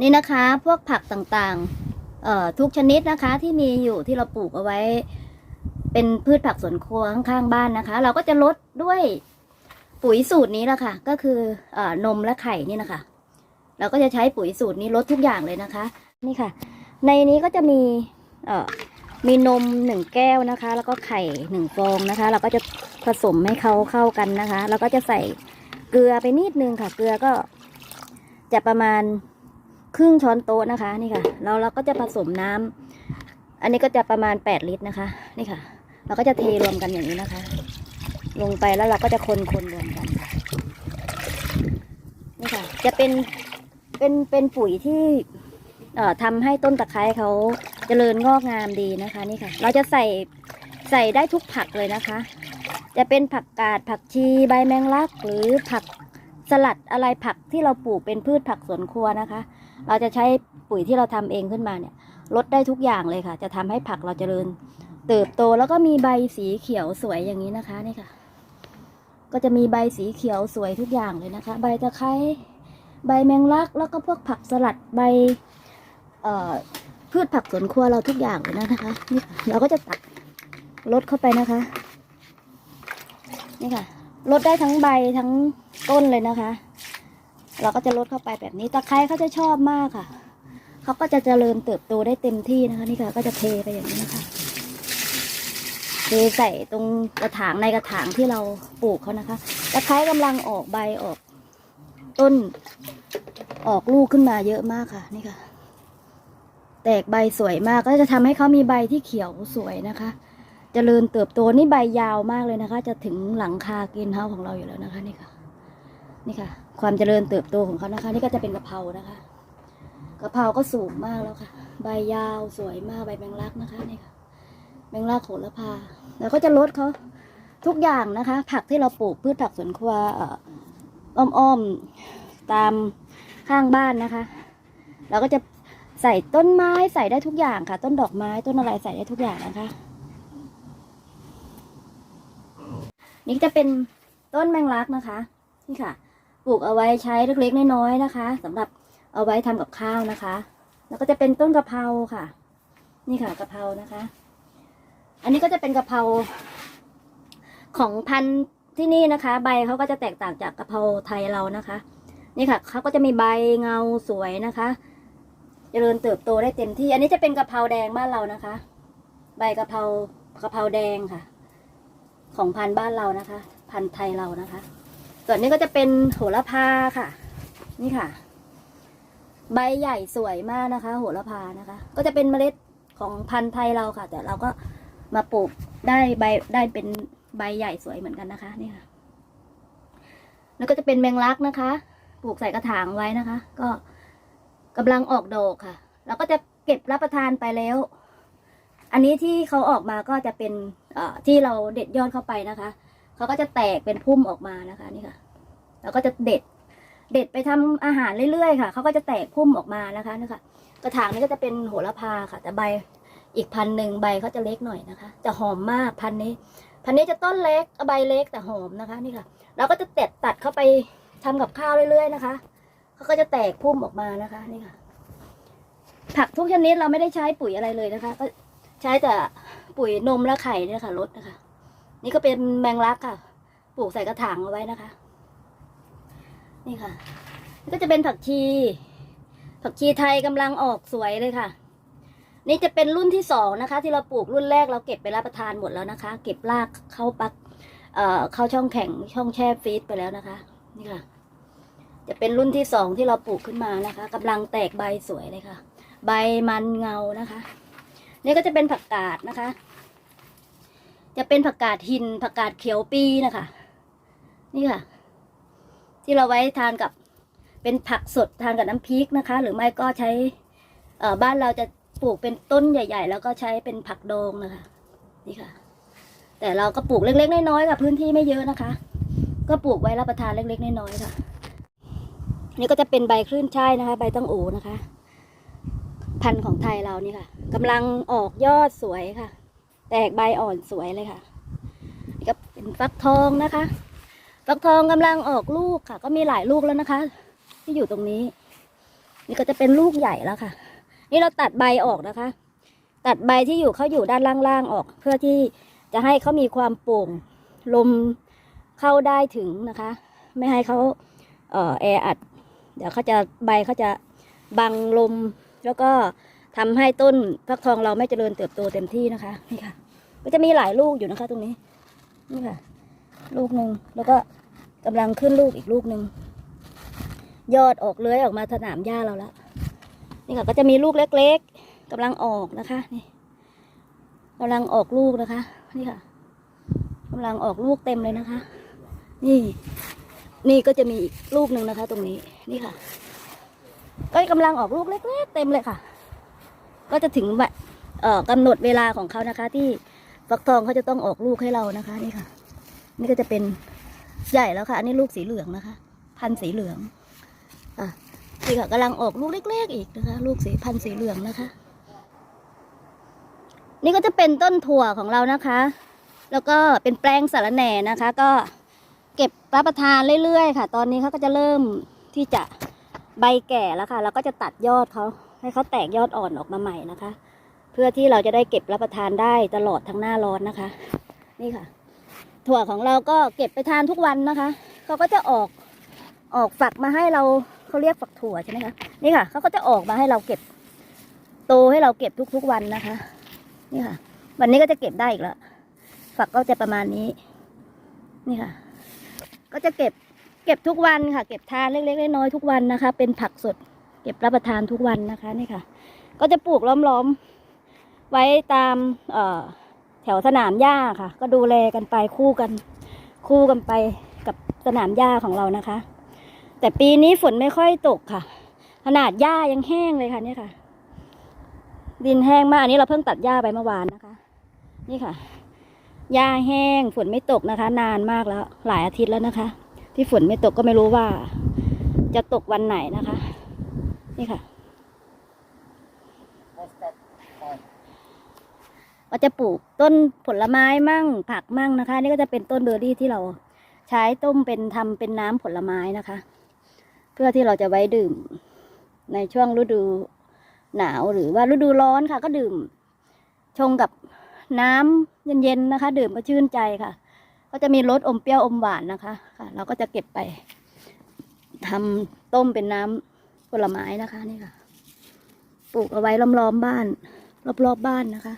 นี่นะคะพวกผักต่างๆเอ่อทุกชนิดนะคะ ที่มีอยู่ที่เราปลูกเอาไว้ เป็นพืชผักสวนครัวข้างๆบ้านนะคะ เราก็จะลดด้วยปุ๋ยสูตรนี้แหละค่ะ ก็คือเอ่อนมและไข่นี่นะคะ เราก็จะใช้ปุ๋ยสูตรนี้ลดทุกอย่างเลยนะคะ นี่ค่ะ ในนี้ก็จะมีเอ่อมีนมหนึ่งแก้วนะคะ แล้วก็ไข่หนึ่งฟองนะคะ เราก็จะผสมให้เขาเข้ากันนะคะ แล้วก็จะใส่เกลือไปนิดนึงค่ะ เกลือก็จะประมาณ ครึ่งช้อนโต๊ะนะคะนี่ค่ะแล้วเราก็จะผสมน้ำอันนี้ก็จะประมาณแปดลิตรนะคะนี่ค่ะ เราก็จะเทรวมกันอย่างนี้นะคะ ลงไปแล้วเราก็จะคนคนรวมกันนี่ค่ะ จะเป็นเป็นเป็นปุ๋ยที่เอ่อทำให้ต้นตะไคร้เขาเจริญงอกงามดีนะคะนี่ค่ะ เราจะใส่ใส่ได้ทุกผักเลยนะคะ จะเป็นผักกาดผักชีใบแมงลัก หรือผักสลัดอะไรผักที่เราปลูกเป็นพืชผักสวนครัวนะคะ เราจะใช้ปุ๋ยที่เราทำเองขึ้นมาเนี่ยลดได้ทุกอย่างเลยค่ะ จะทำให้ผักเราเจริญ เติบโตแล้วก็มีใบสีเขียวสวยอย่างนี้นะคะนี่ค่ะ ก็จะมีใบสีเขียวสวยทุกอย่างเลยนะคะ ใบตะไคร้ใบแมงลัก แล้วก็พวกผักสลัดใบพืชผักสวนครัวเราทุกอย่างเลยนะคะนี่ค่ะเราก็จะตักลดเข้าไปนะคะ นี่ค่ะลดได้ทั้งใบทั้งต้นเลยนะคะ เราก็จะลดเข้าไปแบบนี้ตะไคร้เขาจะชอบมากค่ะเขาก็จะเจริญเติบโตได้เต็มที่นะคะนี่ค่ะ ก็จะเทไปอย่างนี้นะคะเทใส่ตรงกระถางในกระถางที่เราปลูกเขานะคะตะไคร้กำลังออกใบออก ต้น ออกลูกขึ้นมาเยอะมากค่ะ นี่ค่ะ แตกใบสวยมากก็จะทำให้เขามีใบที่เขียวสวยนะคะจเจริญเติบโตนี่ใบยาวมากเลยนะคะ จะถึงหลังคาเกินเฮาของเราอยู่แล้วนะคะ นี่ค่ะ นี่ค่ะ ความเจริญเติบโตของเขานะคะ นี่ก็จะเป็นกะเพรานะคะกะเพราก็สูงมากแล้วค่ะ ใบยาวสวยมากใบแมงลักนะคะนี่ค่ะแมงลักโหระพาแล้วก็จะลดเขาทุกอย่างนะคะ ผักที่เราปลูกพืชผักสวนครัวอ่ออ้อมๆตามข้างบ้านนะคะเราก็จะใส่ต้นไม้ใส่ได้ทุกอย่างค่ะ ต้นดอกไม้ต้นอะไรใส่ได้ทุกอย่างนะคะ นี่จะเป็นต้นแมงลักนะคะนี่ค่ะ ปลูกเอาไว้ใช้เล็กๆน้อยๆนะคะสำหรับเอาไว้ทำกับข้าวนะคะ แล้วก็จะเป็นต้นกะเพราค่ะ นี่ค่ะกะเพรานะคะ อันนี้ก็จะเป็นกะเพราของพันธุ์ที่นี่นะคะ ใบเขาก็จะแตกต่างจากกะเพราไทยเรานะคะ นี่ค่ะเขาก็จะมีใบเงาสวยนะคะเจริญเติบโตได้เต็มที่ อันนี้จะเป็นกะเพราแดงบ้านเรานะคะ ใบกะเพรากะเพราแดงค่ะ ของพันธุ์บ้านเรานะคะ พันธุ์ไทยเรานะคะ ส่วนนี้ก็จะเป็นโหระพาค่ะ นี่ค่ะ ใบใหญ่สวยมากนะคะ โหระพานะคะ ก็จะเป็นเมล็ดของพันธุ์ไทยเราค่ะ แต่เราก็มาปลูกได้ใบได้เป็นใบใหญ่สวยเหมือนกันนะคะนี่ค่ะแล้วก็จะเป็นแมงลักนะคะ ปลูกใส่กระถางไว้นะคะ ก็กำลังออกดอกค่ะแล้วก็จะเก็บรับประทานไปแล้ว อันนี้ที่เขาออกมาก็จะเป็นที่เราเด็ดยอดเข้าไปนะคะ เขาก็จะแตกเป็นพุ่มออกมานะคะนี่ค่ะ แล้วก็จะเด็ด เด็ดไปทำอาหารเรื่อยๆค่ะเขาก็จะแตกพุ่มออกมานะคะนี่ค่ะกระถางนี้ก็จะเป็นโหระพาค่ะ แต่ใบอีกพันหนึ่งใบเขาจะเล็กหน่อยนะคะ จะหอมมากพันนี้ พันนี้จะต้นเล็กใบเล็กแต่หอมนะคะนี่ค่ะ เราก็จะเด็ดตัดเข้าไปทำกับข้าวเรื่อยๆนะคะเขาก็จะแตกพุ่มออกมานะคะนี่ค่ะ ผักทุกชนิดเราไม่ได้ใช้ปุ๋ยอะไรเลยนะคะ ก็ใช้แต่ปุ๋ยนมและไข่เนี่ยค่ะลดนะคะ นี่ก็เป็นแมงลักค่ะ ปลูกใส่กระถางเอาไว้นะคะ นี่ค่ะนี่ก็จะเป็นผักชี ผักชีไทยกำลังออกสวยเลยค่ะ นี่จะเป็นรุ่นที่สองนะคะ ที่เราปลูกรุ่นแรกเราเก็บไปรับประทานหมดแล้วนะคะ เก็บรากเข้าปัก เอ่อเข้าช่องแข็งช่องแช่ฟรีซไปแล้วนะคะ นี่ค่ะ จะเป็นรุ่นที่สองที่เราปลูกขึ้นมานะคะกำลังแตกใบสวยเลยค่ะ ใบมันเงานะคะ นี่ก็จะเป็นผักกาดนะคะ จะเป็นผักกาดหินผักกาดเขียวปีนะคะ นี่ค่ะ ที่เราไว้ทานกับเป็นผักสดทานกับน้ำพริกนะคะ หรือไม่ก็ใช้บ้านเราจะปลูกเป็นต้นใหญ่ ๆ แล้วก็ใช้เป็นผักดองนะคะ นี่ค่ะ แต่เราก็ปลูกเล็กๆน้อยๆกับพื้นที่ไม่เยอะนะคะ ก็ปลูกไว้รับประทานเล็กๆน้อยๆค่ะ นี่ก็จะเป็นใบคลื่นช่ายนะคะ ใบตั้งโอนะคะ พันธุ์ของไทยเรานี่ค่ะกำลังออกยอดสวยค่ะ แตกใบอ่อนสวยเลยค่ะก็เป็นฟักทองนะคะ ฟักทองกำลังออกลูกค่ะ ก็มีหลายลูกแล้วนะคะ ที่อยู่ตรงนี้ นี่ก็จะเป็นลูกใหญ่แล้วค่ะ นี่เราตัดใบออกนะคะ ตัดใบที่อยู่เขาอยู่ด้านล่างๆออก เพื่อที่จะให้เขามีความโปร่งลมเข้าได้ถึงนะคะ ไม่ให้เขาเอ่อแออัด เดี๋ยวเขาจะใบเขาจะบังลมแล้วก็ทำให้ต้นฟักทองเราไม่เจริญเติบโตเต็มที่นะคะนี่ค่ะ ก็จะมีหลายลูกอยู่นะคะ ตรงนี้ นี่ค่ะ ลูกหนึ่งแล้วก็กำลังขึ้นลูกอีกลูกหนึ่งยอดออกเลื้อยออกมาสนามหญ้าเราแล้วนี่ค่ะก็จะมีลูกเล็ก ๆกำลังออกนะคะ นี่กำลังออกลูกนะคะ นี่ค่ะกำลังออกลูกเต็มเลยนะคะ นี่ นี่ก็จะมีอีกลูกหนึ่งนะคะ ตรงนี้นี่ค่ะ ก็กำลังออกลูกเล็ก ๆ เต็มเลยค่ะ ก็จะถึงแบบกำหนดเวลาของเขานะคะที่ ฟักทองเขาจะต้องออกลูกให้เรานะคะ นี่ค่ะ นี่ก็จะเป็นใหญ่แล้วค่ะ อันนี้ลูกสีเหลืองนะคะ พันธ์สีเหลือง อะนี่ค่ะกำลังออกลูกเล็กๆอีกนะคะ ลูกสีพันธ์สีเหลืองนะคะ นี่ก็จะเป็นต้นถั่วของเรานะคะ แล้วก็เป็นแปลงสารแหน่นะคะ ก็เก็บรับประทานเรื่อยๆค่ะ ตอนนี้เขาก็จะเริ่มที่จะใบแก่แล้วค่ะ เราก็จะตัดยอดเขาให้เขาแตกยอดอ่อนออกมาใหม่นะคะ เพื่อที่เราจะได้เก็บรับประทานได้ตลอดทั้งหน้าร้อนนะคะ นี่ค่ะ ถั่วของเราก็เก็บไปทานทุกวันนะคะเขาก็จะออกออกฝักมาให้เราเขาเรียกฝักถั่วใช่ไหมคะนี่ค่ะเขาก็จะออกมาให้เราเก็บ โตให้เราเก็บทุกๆวันนะคะ นี่ค่ะ วันนี้ก็จะเก็บได้อีกแล้วฝักก็จะประมาณนี้ นี่ค่ะ ก็จะเก็บเก็บทุกวันค่ะ เก็บทานเล็กๆน้อยๆทุกวันนะคะ เป็นผักสด เก็บรับประทานทุกวันนะคะนี่ค่ะ ก็จะปลูกล้อมๆ ไว้ตามแถวสนามหญ้าค่ะ ก็ดูแลกันไปคู่กัน คู่กันไปกับสนามหญ้าของเรานะคะ แต่ปีนี้ฝนไม่ค่อยตกค่ะ ขนาดหญ้ายังแห้งเลยค่ะเนี่ยค่ะ ดินแห้งมากอันนี้เราเพิ่งตัดหญ้าไปเมื่อวานนะคะ นี่ค่ะหญ้าแห้งฝนไม่ตกนะคะ นานมากแล้วหลายอาทิตย์แล้วนะคะ ที่ฝนไม่ตกก็ไม่รู้ว่า จะตกวันไหนนะคะ นี่ค่ะ ก็จะปลูกต้นผลไม้มั่งผักมั่งนะคะ นี่ก็จะเป็นต้นเบอร์รี่ที่เราใช้ต้มเป็นทำเป็นน้ำผลไม้นะคะ เพื่อที่เราจะไว้ดื่ม ในช่วงฤดูหนาวหรือว่าฤดูร้อนค่ะ ก็ดื่ม ชงกับน้ำเย็นๆนะคะ ดื่มก็ชื่นใจค่ะ ก็จะมีรสอมเปรี้ยวอมหวานนะคะค่ะ เราก็จะเก็บไปทำต้มเป็นน้ำผลไม้นะคะนี่ค่ะ ปลูกเอาไว้ล้อมๆบ้าน รอบๆบบ้านนะคะ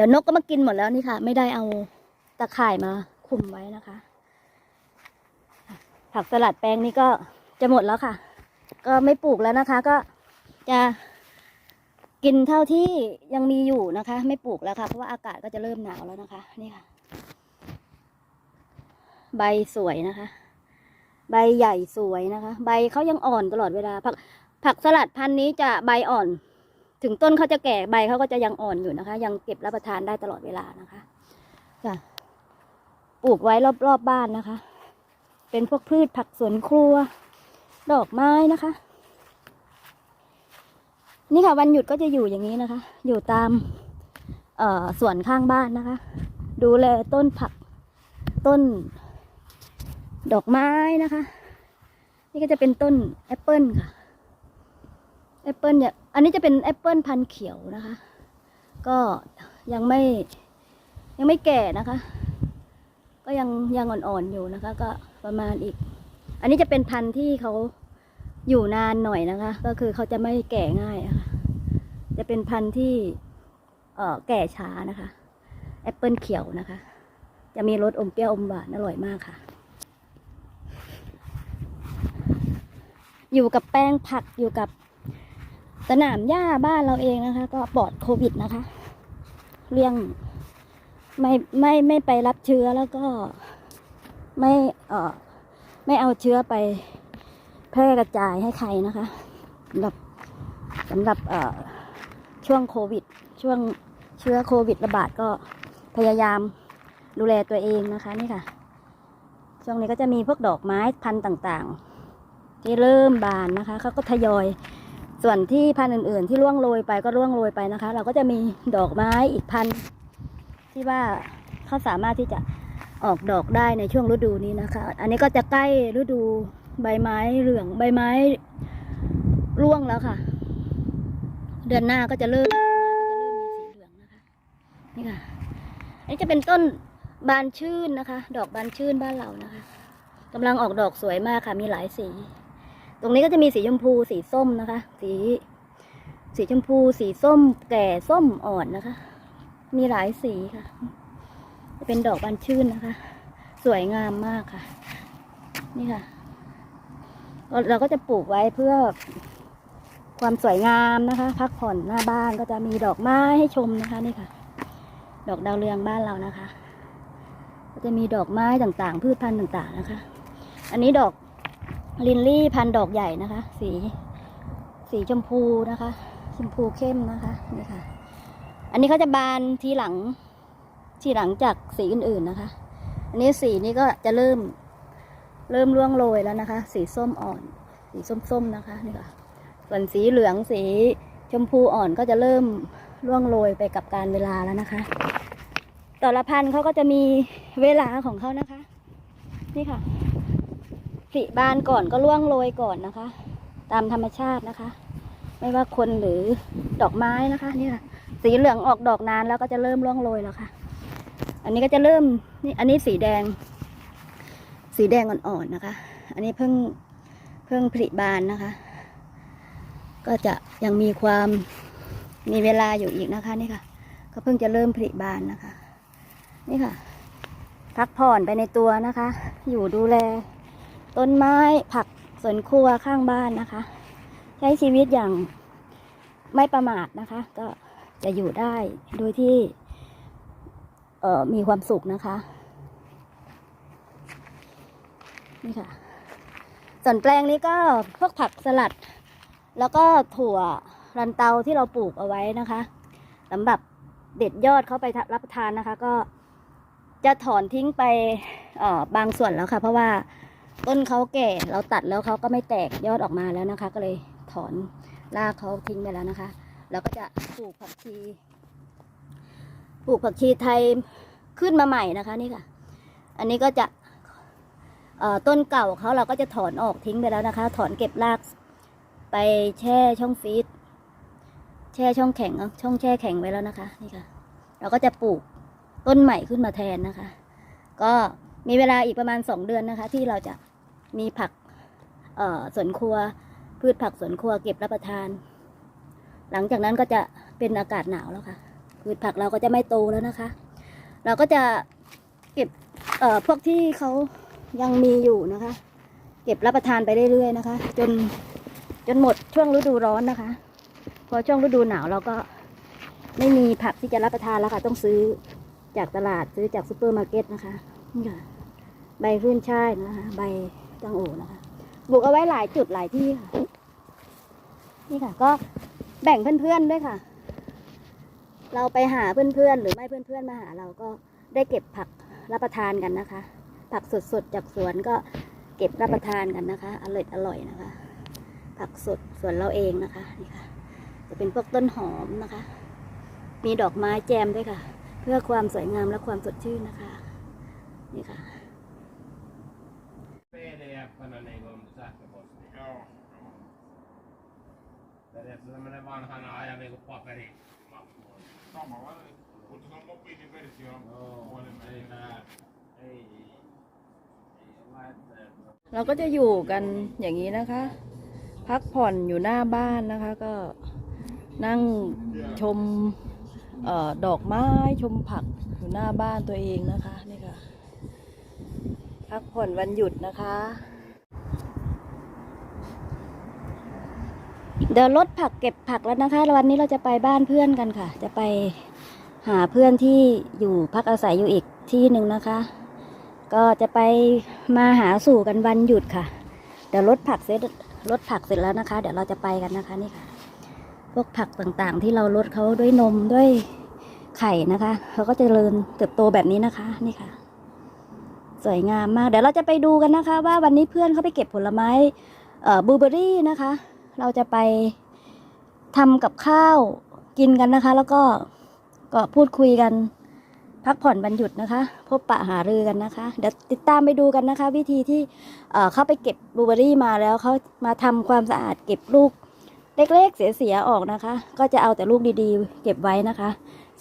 ดี๋ยวนกก็มากินหมดแล้วนี่ค่ะ ไม่ได้เอาตะข่ายมาคุมไว้นะคะ ผักสลัดแปลงนี้ก็จะหมดแล้วค่ะ ก็ไม่ปลูกแล้วนะคะ ก็จะกินเท่าที่ยังมีอยู่นะคะ ไม่ปลูกแล้วค่ะ เพราะว่าอากาศก็จะเริ่มหนาวแล้วนะคะ นี่ค่ะ ใบสวยนะคะ ใบใหญ่สวยนะคะ ใบเขายังอ่อนตลอดเวลาผักผักสลัดพันธุ์นี้จะใบอ่อน ถึงต้นเขาจะแก่ใบเขาก็จะยังอ่อนอยู่นะคะ ยังเก็บรับประทานได้ตลอดเวลานะคะค่ะปลูกไว้รอบๆบบ้านนะคะ เป็นพวกพืชผักสวนครัว ดอกไม้นะคะ นี่ค่ะวันหยุดก็จะอยู่อย่างนี้นะคะ อยู่ตามเอ่อสวนข้างบ้านนะคะ ดูแลต้นผักต้น ดอกไม้นะคะ นี่ก็จะเป็นต้นแอปเปิลค่ะแอปเปิลเนี่ย อันนี้จะเป็นแอปเปิลพันธุ์เขียวนะคะ ก็ยังไม่ยังไม่แก่นะคะ ก็ยังยังอ่อนๆอยู่นะคะ ก็ประมาณอีก อันนี้จะเป็นพันธุ์ที่เขาอยู่นานหน่อยนะคะ ก็คือเขาจะไม่แก่ง่ายะค่ะจะเป็นพันธุ์ที่เอ่อแก่ช้านะคะแอปเปิลเขียวนะคะ จะมีรสอมเปรี้ยวอมหวานอร่อยมากค่ะ อยู่กับแป้งผักอยู่กับ สนามหญ้าบ้านเราเองนะคะ ก็ปลอดโควิดนะคะเลี่ยงไม่ไม่ไม่ไปรับเชื้อแล้วก็ไม่เออไม่เอาเชื้อไปแพร่กระจายให้ใครนะคะสำหรับสำหรับเออช่วงโควิด ช่วงเชื้อโควิดระบาดก็พยายามดูแลตัวเองนะคะนี่ค่ะ ช่วงนี้ก็จะมีพวกดอกไม้พันธุ์ต่างๆ ที่เริ่มบานนะคะเขาก็ทยอย ส่วนที่พันธุ์อื่นๆ ที่ร่วงโรยไปก็ร่วงโรยไปนะคะ เราก็จะมีดอกไม้อีกพันธุ์ที่ว่าเขาสามารถที่จะออกดอกได้ในช่วงฤดูนี้นะคะ อันนี้ก็จะใกล้ฤดูใบไม้เหลืองใบไม้ร่วงแล้วค่ะ เดือนหน้าก็จะเริ่มก็จะเริ่มมีสีเหลืองนะคะนี่ค่ะ อันนี้จะเป็นต้นบานชื่นนะคะ ดอกบานชื่นบ้านเรานะคะกำลังออกดอกสวยมากค่ะ มีหลายสี ตรงนี้ก็จะมีสีชมพูสีส้มนะคะ สีสีชมพู สีส้ม แก่ส้มอ่อนนะคะ มีหลายสีค่ะ จะเป็นดอกบานชื่นนะคะ สวยงามมากค่ะ นี่ค่ะ เราก็จะปลูกไว้เพื่อความสวยงามนะคะ พักผ่อนหน้าบ้านก็จะมีดอกไม้ให้ชมนะคะนี่ค่ะ ดอกดาวเรืองบ้านเรานะคะ ก็จะมีดอกไม้ต่างๆ พืชพันธุ์ต่างๆนะคะ อันนี้ดอก ลินลี่พันดอกใหญ่นะคะ สี สีชมพูนะคะ ชมพูเข้มนะคะนี่ค่ะ อันนี้เขาจะบานทีหลัง ทีหลังจากสีอื่นๆนะคะ อันนี้สีนี้ก็จะเริ่ม เริ่มร่วงโรยแล้วนะคะ สีส้มอ่อน สีส้มๆนะคะนี่ค่ะ ส่วนสีเหลืองสีชมพูอ่อนก็จะเริ่มร่วงโรยไปกับการเวลาแล้วนะคะ แต่ละพันธุ์เขาก็จะมีเวลาของเขานะคะ นี่ค่ะ สีบานก่อนก็ร่วงโรยก่อนนะคะ ตามธรรมชาตินะคะ ไม่ว่าคนหรือดอกไม้นะคะนี่ค่ะสีเหลืองออกดอกนานแล้วก็จะเริ่มร่วงโรยแล้วค่ะ อันนี้ก็จะเริ่มนี่อันนี้สีแดง สีแดงอ่อนๆนะคะ อันนี้เพิ่งเพิ่งผลิบานนะคะ ก็จะยังมีความมีเวลาอยู่อีกนะคะนี่ค่ะ ก็เพิ่งจะเริ่มผลิบานนะคะ นี่ค่ะ พักผ่อนไปในตัวนะคะ อยู่ดูแล ต้นไม้ผักสวนครัวข้างบ้านนะคะ ใช้ชีวิตอย่างไม่ประมาทนะคะ ก็จะอยู่ได้โดยที่มีความสุขนะคะนี่ค่ะส่วนแปลงนี้ก็พวกผักสลัด แล้วก็ถั่วรันเตาที่เราปลูกเอาไว้นะคะสำหรับเด็ดยอดเขาไปรับประทานนะคะ ก็จะถอนทิ้งไปบางส่วนแล้วค่ะ เพราะว่า ต้นเขาแก่เราตัดแล้วเขาก็ไม่แตกยอดออกมาแล้วนะคะ ก็เลยถอนรากเขาทิ้งไปแล้วนะคะแล้วก็จะปลูกผักชีปลูกผักชีไทยขึ้นมาใหม่นะคะนี่ค่ะ อันนี้ก็จะต้นเก่าเขาเราก็จะถอนออกทิ้งไปแล้วนะคะ ถอนเก็บรากไปแช่ช่องฟรีซแช่ช่องแข็งช่องแช่แข็งไว้แล้วนะคะ นี่ค่ะ เราก็จะปลูกต้นใหม่ขึ้นมาแทนนะคะ ก็มีเวลาอีกประมาณสองเดือนนะคะ ที่เราจะ มีผักเอ่อสวนครัว พืชผักสวนครัวเก็บรับประทาน หลังจากนั้นก็จะเป็นอากาศหนาวแล้วค่ะ พืชผักเราก็จะไม่โตแล้วนะคะ เราก็จะเก็บเอ่อพวกที่เขายังมีอยู่นะคะ เก็บรับประทานไปเรื่อยๆนะคะ จนจนหมดช่วงฤดูร้อนนะคะ พอช่วงฤดูหนาวเราก็ไม่มีผักที่จะรับประทานแล้วค่ะ ต้องซื้อจากตลาดซื้อจากซูเปอร์มาร์เก็ตนะคะนี่ค่ะใบขึ้นช่ายนะคะ ใบ ตังโอนะคะปลูกเอาไว้หลายจุดหลายที่ค่ะ นี่ค่ะ ก็แบ่งเพื่อนๆด้วยค่ะ เราไปหาเพื่อนๆหรือไม่เพื่อนๆมาหาเราก็ได้เก็บผักรับประทานกันนะคะ ผักสดๆจากสวนก็เก็บรับประทานกันนะคะ อร่อยอร่อยนะคะ ผักสดสวนเราเองนะคะนี่ค่ะ จะเป็นพวกต้นหอมนะคะ มีดอกไม้แจมด้วยค่ะ เพื่อความสวยงามและความสดชื่นนะคะ นี่ค่ะ PDF-nä niin kuin sähköposti. Joo. Periaatteessa tämmönen vanhana ajan niin kuin paperi. Samalla, mutta se on mobiiliversio Joo, ei puhelimeen. tää, ei, ei ole laitteet. เราก็จะอยู่กันอย่างนี้นะคะ พักผ่อนอยู่หน้าบ้านนะคะก็นั่งชมเออดอกไม้ชมผักอยู่หน้าบ้านตัวเองนะคะนี่ค่ะ พักผ่อนวันหยุดนะคะ เดี๋ยวรถผักเก็บผักแล้วนะคะวันนี้เราจะไปบ้านเพื่อนกันค่ะ จะไปหาเพื่อนที่อยู่พักอาศัยอยู่อีกที่หนึ่งนะคะ ก็จะไปมาหาสู่กันวันหยุดค่ะ เดี๋ยวรถผักเสร็จรถผักเสร็จแล้วนะคะ เดี๋ยวเราจะไปกันนะคะนี่ค่ะ พวกผักต่างๆ ที่เราลดเขาด้วยนมด้วยไข่นะคะเขาก็จะเจริญเติบโตแบบนี้นะคะนี่ค่ะ สวยงามมาก เดี๋ยวเราจะไปดูกันนะคะ ว่าวันนี้เพื่อนเขาไปเก็บผลไม้เอ่อบลูเบอรี่นะคะ เราจะไปทำกับข้าวกินกันนะคะ แล้วก็ก็พูดคุยกันพักผ่อนวันหยุดนะคะ พบปะหารือกันนะคะ เดี๋ยวติดตามไปดูกันนะคะ วิธีที่เเขาไปเก็บบลูเบอรี่มาแล้วเขามาทำความสะอาดเก็บลูกเล็กๆเสียๆออกนะคะ ก็จะเอาแต่ลูกดีๆ เก็บไว้นะคะ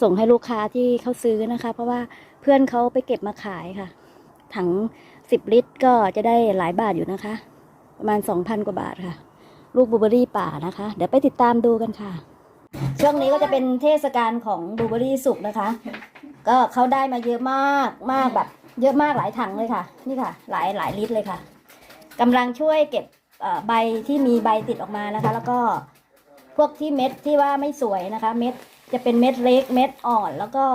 ส่งให้ลูกค้าที่เขาซื้อนะคะ เพราะว่าเพื่อนเขาไปเก็บมาขายค่ะ ถังสิบลิตรก็จะได้หลายบาทอยู่นะคะ ประมาณสองพันกว่าบาทค่ะ ลูกบลูเบอรี่ป่านะคะ เดี๋ยวไปติดตามดูกันค่ะ ช่วงนี้ก็จะเป็นเทศกาลของบลูเบอรี่สุกนะคะ ก็เขาได้มาเยอะมากมากแบบ เยอะมากหลายถังเลยค่ะ นี่ค่ะ หลายหลายลิตรเลยค่ะกำลังช่วยเก็บใบที่มีใบติดออกมานะคะ แล้วก็พวกที่เม็ดที่ว่าไม่สวยนะคะ เม็ดจะเป็นเม็ดเล็กเม็ดอ่อนแล้วก็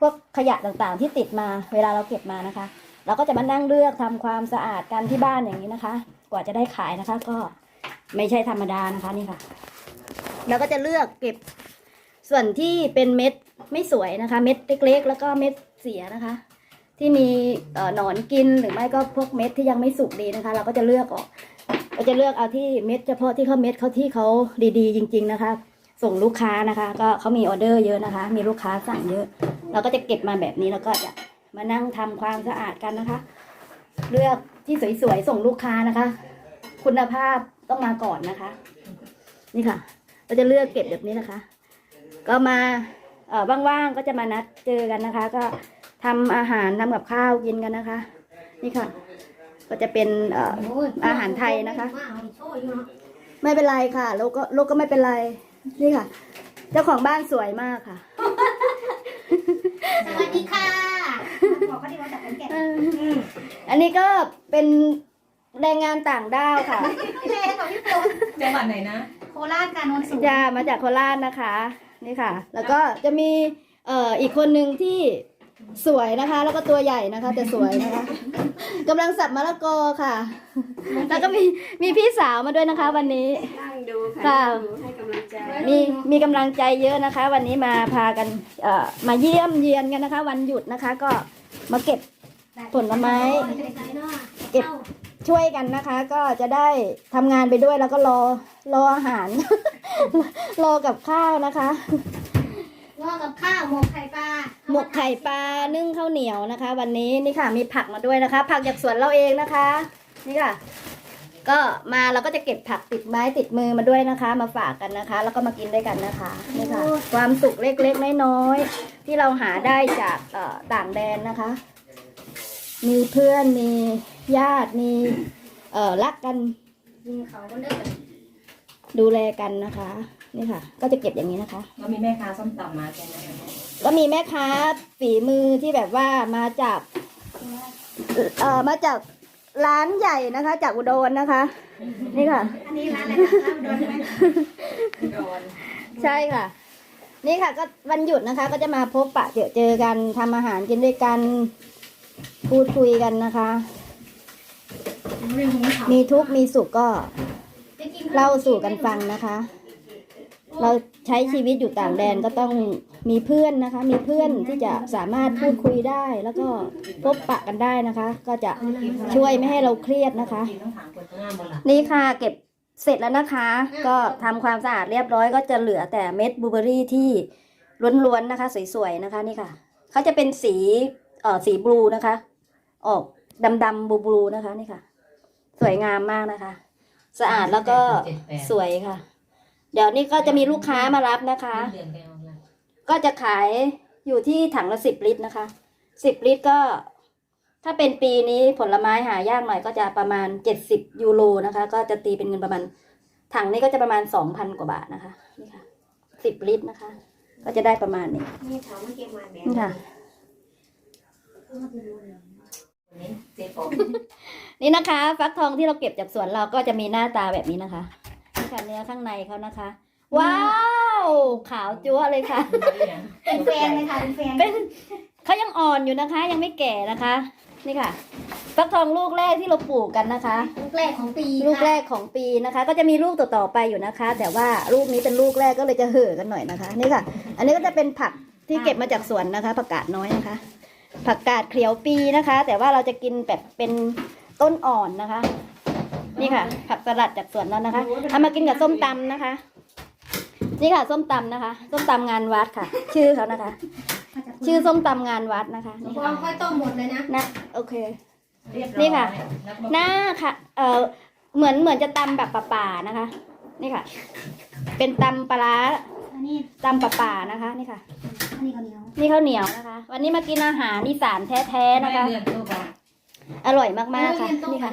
พวกขยะต่างๆที่ติดมาเวลาเราเก็บมานะคะ เราก็จะมานั่งเลือกทำความสะอาดกันที่บ้านอย่างนี้นะคะ กว่าจะได้ขายนะคะก็ ไม่ใช่ธรรมดานะคะนี่ค่ะเราก็จะเลือกเก็บส่วนที่เป็นเม็ดไม่สวยนะคะ เม็ดเล็กๆ แล้วก็เม็ดเสียนะคะ ที่มีอหนอนกินหรือไม่ก็พวกเม็ดที่ยังไม่สุกดีนะคะ เราก็จะเลือกออกเราจะเลือกเอาที่เม็ดเฉพาะที่เขาเม็ดเขาที่เขาดีๆ จริง ๆนะคะ ส่งลูกค้านะคะ ก็เขามีออเดอร์เยอะนะคะ มีลูกค้าสั่งเยอะ เราก็จะเก็บมาแบบนี้แล้วก็จะมานั่งทำความสะอาดกันนะคะ เลือกที่สวยๆส่งลูกค้านะคะ คุณภาพ ต้องมาก่อนนะคะ นี่ค่ะ เราจะเลือกเก็บแบบนี้นะคะ ก็มาเอ่อว่างๆก็จะมานัดเจอกันนะคะ ก็ทำอาหารทำกับข้าวกินกันนะคะ นี่ค่ะ ก็จะเป็นเอ่ออาหารไทยนะคะ ไม่เป็นไรค่ะลูกก็ลูกก็ไม่เป็นไร นี่ค่ะ เจ้าของบ้านสวยมากค่ะสวัสดีค่ะบอกเขาดีว่าจากขอนแก่นอันนี้ก็เป็นแรงงานต่างด้าวค่ะพี่เล่บอกพี่ปูจังหวัดไหนนะโคราชค่ะนนท์สูงจะมาจากโคราชนะคะ นี่ค่ะ แล้วก็จะมีเอ่ออีกคนหนึ่งที่สวยนะคะ แล้วก็ตัวใหญ่นะคะ แต่สวยนะคะกำลังสับมะละกอค่ะ แล้วก็มีมีพี่สาวมาด้วยนะคะ วันนี้ นั่งดูค่ะให้กำลังใจมีมีกำลังใจเยอะนะคะ วันนี้มาพากันเอ่อมาเยี่ยมเยียนกันนะคะ วันหยุดนะคะก็มาเก็บ ผลไม้ เก็บ ช่วยกันนะคะ ก็จะได้ทำงานไปด้วยแล้วก็รอรออาหาร รอกับข้าวนะคะ งอกับข้าวหมกไข่ปลาหมกไข่ปลานึ่งข้าวเหนียวนะคะ วันนี้นี่ค่ะมีผักมาด้วยนะคะ ผักจากสวนเราเองนะคะ นี่ค่ะ ก็มาเราก็จะเก็บผักติดไม้ติดมือมาด้วยนะคะ มาฝากกันนะคะ แล้วก็มากินด้วยกันนะคะนี่ค่ะ ความสุขเล็กๆน้อยๆที่เราหาได้จากเอ่อต่างแดนนะคะ มีเพื่อนมีญาติมีเอ่อรักกันยิงเขาก็เลิกดูแลกันนะคะ นี่ค่ะ ก็จะเก็บอย่างนี้นะคะ แล้วมีแม่ค้าส้มตำมาใช่ไหมก็มีแม่ค้าฝีมือที่แบบว่ามาจากเอ่อมาจากร้านใหญ่นะคะ จากอุดรนะคะ นี่ค่ะ อันนี้ร้านอะไรคะร้านอุดรใช่ไหมโดนใช่ค่ะ นี่ค่ะ ก็วันหยุดนะคะ ก็จะมาพบปะเจอเจอกันทำอาหารกินด้วยกัน พูดคุยกันนะคะ มีทุกข์มีสุขก็เล่าสู่กันฟังนะคะ เราใช้ชีวิตอยู่ต่างแดนก็ต้องมีเพื่อนนะคะ มีเพื่อนที่จะสามารถพูดคุยได้ แล้วก็พบปะกันได้นะคะ ก็จะช่วยไม่ให้เราเครียดนะคะต้องถามคนข้างหน้าบนหลังนี่ค่ะเก็บเสร็จแล้วนะคะ ก็ทำความสะอาดเรียบร้อยก็จะเหลือแต่เม็ดบลูเบอรี่ที่ล้วนๆนะคะ สวยๆนะคะนี่ค่ะเขาจะเป็นสีเอ่อสีบลูนะคะ ออกดำๆบลูบลูนะคะนี่ค่ะ สวยงามมากนะคะ สะอาดแล้วก็สวยค่ะ เดี๋ยวนี้ก็จะมีลูกค้ามารับนะคะเดือนไปเอามาก็จะขายอยู่ที่ถังละสิบลิตรนะคะสิบลิตรก็ ถ้าเป็นปีนี้ผลไม้หายากหน่อยก็จะประมาณเจ็ดสิบยูโรนะคะ ก็จะตีเป็นเงินประมาณถังนี้ก็จะประมาณสองพันกว่าบาทนะคะนี่ค่ะสิบลิตรนะคะ ก็จะได้ประมาณนี้นี่เขามาเก็บมาแบบนี่ค่ะวั นนี้เจ๊ปอมนี่นะคะ ฟักทองที่เราเก็บจากสวนเราก็จะมีหน้าตาแบบนี้นะคะนี่ค่ะเนื้อข้างในเขานะคะ ว้าว ขาวจั๊วะเลยค่ะ เป็นแฟนเลยค่ะเป็นแฟนเป็นเขายังอ่อนอยู่นะคะ ยังไม่แก่นะคะ นี่ค่ะ ฟักทองลูกแรกที่เราปลูกกันนะคะ ลูกแรกของปีลูกแรค่ะกของปีนะคะ ก็จะมีลูกต่อๆไปอยู่นะคะ แต่ว่าลูกนี้เป็นลูกแรกก็เลยจะเห่อะกันหน่อยนะคะ นี่ค่ะ อันนี้ก็จะเป็นผักที่เก็บมาจากสวนนะคะ ผักกาดน้อยนะคะ ผักกาดเขียวปีนะคะ แต่ว่าเราจะกินแบบเป็นต้นอ่อนนะคะ นี่ค่ะ ผักสลัดจากสวนแล้วนะคะเอามากินกับส้มตำนะคะ นี่ค่ะ ส้มตำนะคะ ส้มตำงานวัดค่ะ ชื่อเขานะคะ ชื่อส้มตำงานวัดนะคะนี่พอค่อยต้มหมดเลยนะนะโอเคเรียบร้อยนี่ค่ะแล้วก็หน้าค่ะ เออเหมือนเหมือนจะตำแบบป่าๆนะคะ นี่ค่ะ เป็นตำปลาร้า อันนี้ตำปลาป่านะคะนี่ค่ะ อันนี้ข้าวเหนียวนี่ข้าวเหนียวนะคะ วันนี้มากินอาหารอีสานแท้ๆนะคะเลือดตัวเบาอร่อยมากๆค่ะนี่ค่ะ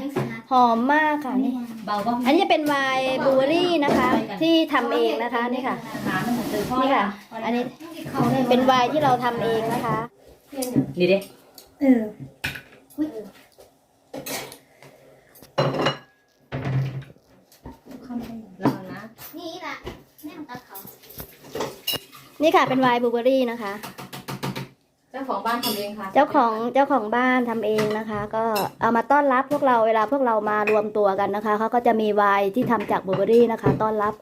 หอมมากค่ะนี่เบาก็อันนี้จะเป็นไวน์บลูเบอรี่นะคะ ที่ทำเองนะคะนี่ค่ะ หามันเหมือนเดิมพ่อนี่ค่ะ อันนี้เขาเลยเป็นไวน์ที่เราทำเองนะคะ นี่เด้เอออุ้ยเขาไม่ได้ ลองนะ นี่แหละแม่ของตัดเขา นี่ค่ะเป็นไวน์บลูเบอรี่นะคะ เจ้าของบ้านทำเองค่ะเจ้าของเจ้าของบ้านทำเองนะคะ ก็เอามาต้อนรับพวกเราเวลาพวกเรามารวมตัวกันนะคะเขาก็จะมีไวน์ที่ทำจากบลูเบอรี่นะคะ ต้อนรับ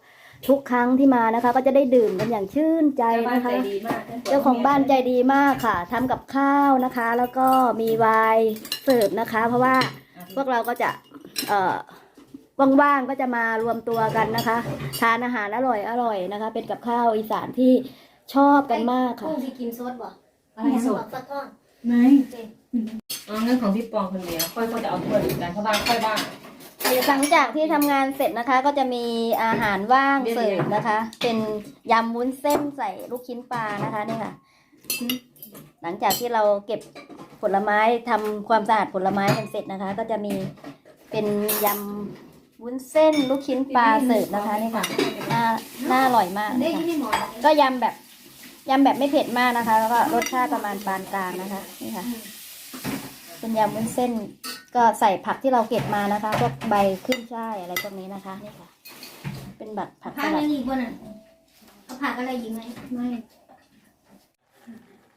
ทุกครั้งที่มานะคะ ก็จะได้ดื่มกันอย่างชื่นใจเจ้าบ้านนะใจคะ ดีมากเจ้าของบ้านใจดีมากค่ะทำกับข้าวนะคะ แล้วก็มีไวน์เสิร์ฟนะคะ เพราะว่าพวกเราก็จะเอ่อ ว่างๆก็จะมารวมตัวกันนะคะ ทานอาหารอร่อยอร่อยนะคะ เป็นกับข้าวอีสานที่ชอบกันมากค่ะกุ้งที่กินซดบ่อะไรสดสักก้อนไม่อ๋อเงินของพี่ปองคนเดียวค่อยก็จะเอาถ้วยเหมือนกันเพราะบ้านค่อยบ้างหลังจากที่ทำงานเสร็จนะคะ ก็จะมีอาหารว่างเสิร์ฟนะคะ เป็นยำวุ้นเส้นใส่ลูกชิ้นปลานะคะนี่ค่ะหลังจากที่เราเก็บผลไม้ทำความสะอาดผลไม้กันเสร็จนะคะ ก็จะมีเป็นยำ วุ้นเส้นลูกชิ้นปลาเสิร์ฟนะคะนี่ค่ะน่าน่าอร่อยมากได้นะคะที่ไม่หมดก็ยำแบบยำแบบไม่เผ็ดมากนะคะ แล้วก็รสชาติประมาณปานกลางนะคะนี่ค่ะเป็นยำวุ้นเส้นก็ใส่ผักที่เราเก็บมานะคะพวกใบขึ้นช่ายอะไรพวกนี้นะคะนี่ค่ะ เป็นแบบผักสผักลัยัดงอีกบ่น่ะเอาผักอะไรยิงไหมไม่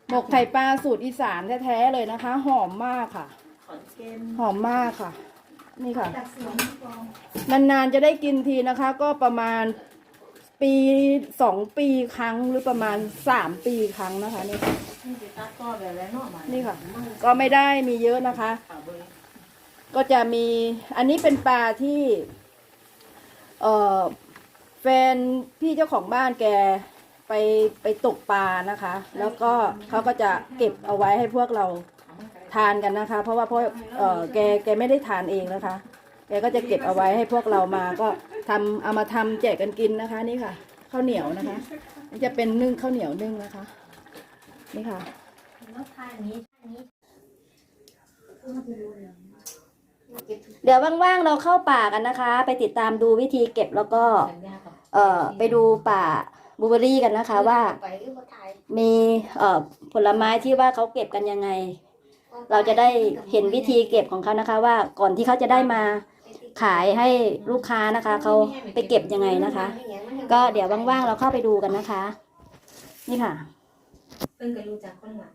หมกไข่ปลาสูตรอีสานแท้ๆเลยนะคะ หอมมากค่ะ หอมมากค่ะ นี่ค่ะ จากสวนนานๆจะได้กินทีนะคะ ก็ประมาณปีสองปีครั้งหรือประมาณสามปีครั้งนะคะนี่ค่ะนี่ค่ะ ก็ไม่ได้มีเยอะนะคะก็จะมีอันนี้เป็นปลาที่ เอ่อแฟนพี่เจ้าของบ้านแกไปไปตกปลานะคะ แล้วก็เขาก็จะเก็บเอาไว้ให้พวกเรา ทานกันนะคะ เพราะว่าพราะเอ่อแกแกไม่ได้ทานเองนะคะ แกก็จะเก็บเอาไว้ให้พวกเรามาก็ทำเอามาทำแจกกันกินนะคะนี่ค่ะข้าวเหนียวนะคะนี่จะเป็นนึ่งข้าวเหนียวนึ่งนะคะ นี่ค่ะเดี๋ยวว่างๆเราเข้าป่ากันนะคะ ไปติดตามดูวิธีเก็บแล้วก็ เอ่อไปดูป่าบูเบอรี่กันนะคะว่า มีเอ่อผลไม้ที่ว่าเขาเก็บกันยังไง เราจะได้เห็นวิธีเก็บของเขานะคะ ว่าก่อนที่เขาจะได้มาขายให้ลูกค้านะคะเขาไปเก็บยังไงนะคะ ก็เดี๋ยวว่างๆเราเข้าไปดูกันนะคะ นี่ค่ะเพิ่งเคยรู้จักคนหลัง